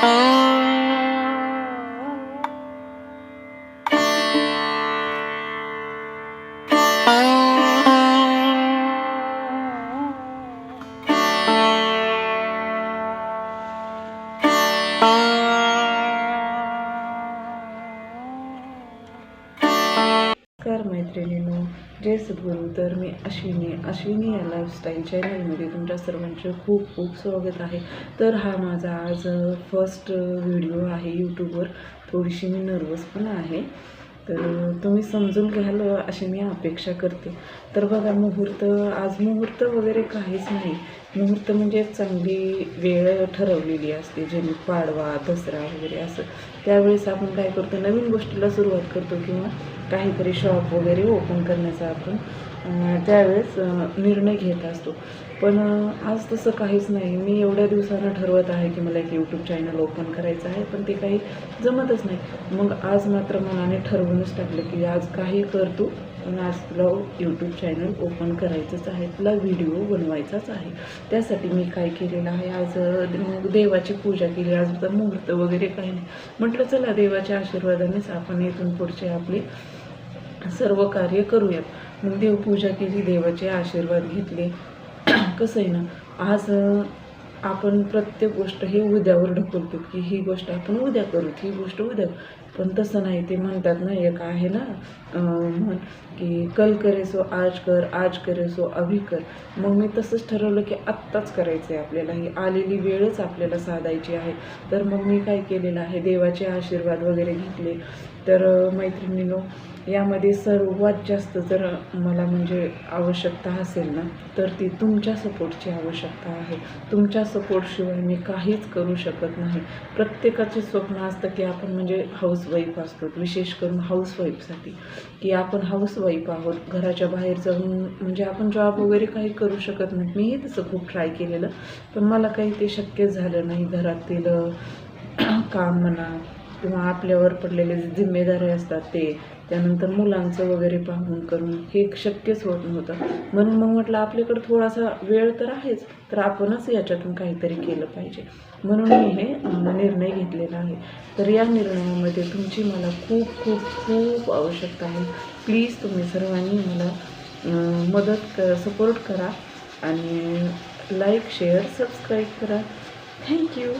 Oh. नमस्कार मैत्रिणीनो जय सद्गुरू. तर मी अश्विनी. अश्विनी या लाईफस्टाईल चॅनलमध्ये तुमच्या सर्वांचे खूप खूप स्वागत आहे. तर हा माझा आज फर्स्ट व्हिडिओ आहे यूट्यूबवर थोडीशी मी नर्वस पण आहे. तर तुम्ही समजून घ्याल अशी मी अपेक्षा करते. तर बघा मुहूर्त आज मुहूर्त वगैरे काहीच नाही. मुहूर्त म्हणजे एक चांगली वेळ ठरवलेली असते जेणे पाडवा दसरा वगैरे असं. त्यावेळेस आपण काय करतो नवीन गोष्टीला सुरुवात करतो किंवा काहीतरी शॉप वगैरे ओपन करण्याचा आपण त्यावेळेस निर्णय घेत असतो. पण आज तसं काहीच नाही. मी एवढ्या दिवसानं ठरवत आहे की मला एक यूट्यूब चॅनल ओपन करायचं आहे पण ते काही जमतच नाही. मग आज मात्र मनाने ठरवूनच टाकलं की आज काही करतो पण आज तुला यूट्यूब चॅनल ओपन करायचंच आहे तुला व्हिडिओ बनवायचाच आहे. त्यासाठी मी काय केलेलं आहे आज मग देवाची पूजा केली. आज मुहूर्त वगैरे काही नाही. म्हटलं चला देवाच्या आशीर्वादानेच आपण इथून पुढचे आपले सर्व कार्य करूयात. मग देवपूजा केली देवाचे आशीर्वाद घेतले. कसं आहे ना आज आपण प्रत्येक गोष्ट हे उद्यावर ढकलतो की ही गोष्ट आपण उद्या करू ही गोष्ट उद्या पण तसं नाही ते म्हणतात ना एक आहे ना म्हण की कल करे सो आज कर आज करे सो अभि कर. मग मी तसंच ठरवलं की आत्ताच करायचं आहे आपल्याला. ही आलेली वेळच आपल्याला साधायची आहे. तर मग मी काय केलेलं आहे? देवाचे आशीर्वाद वगैरे घेतले. तर मैत्रिणीनो यामध्ये सर्वात जास्त जर मला म्हणजे आवश्यकता असेल ना तर ती तुमच्या सपोर्टची आवश्यकता आहे. तुमच्या सपोर्टशिवाय मी काहीच करू शकत नाही. प्रत्येकाचे स्वप्न असतं की आपण म्हणजे हाऊसवाईफ असतो विशेष करून हाऊसवाईफसाठी की आपण हाऊसवाईफ आहोत घराच्या बाहेर जाऊन म्हणजे आपण जॉब वगैरे काही करू शकत नाही. मीही तसं खूप ट्राय केलेलं. पण मला काही ते शक्य झालं नाही. घरातील काम म्हणा किंवा आपल्यावर पडलेले जे जिम्मेदारी असतात ते त्यानंतर मुलांचं वगैरे पाहून करून हे शक्यच होत नव्हतं. म्हणून मग म्हटलं आपल्याकडं थोडासा वेळ तर आहेच तर आपणच याच्यातून काहीतरी केलं पाहिजे. म्हणून मी हे निर्णय घेतलेला आहे. तर या निर्णयामध्ये तुमची मला खूप खूप खूप आवश्यकता आहे. प्लीज तुम्ही सर्वांनी मला मदत क सपोर्ट करा आणि लाईक शेअर सबस्क्राईब करा. Thank you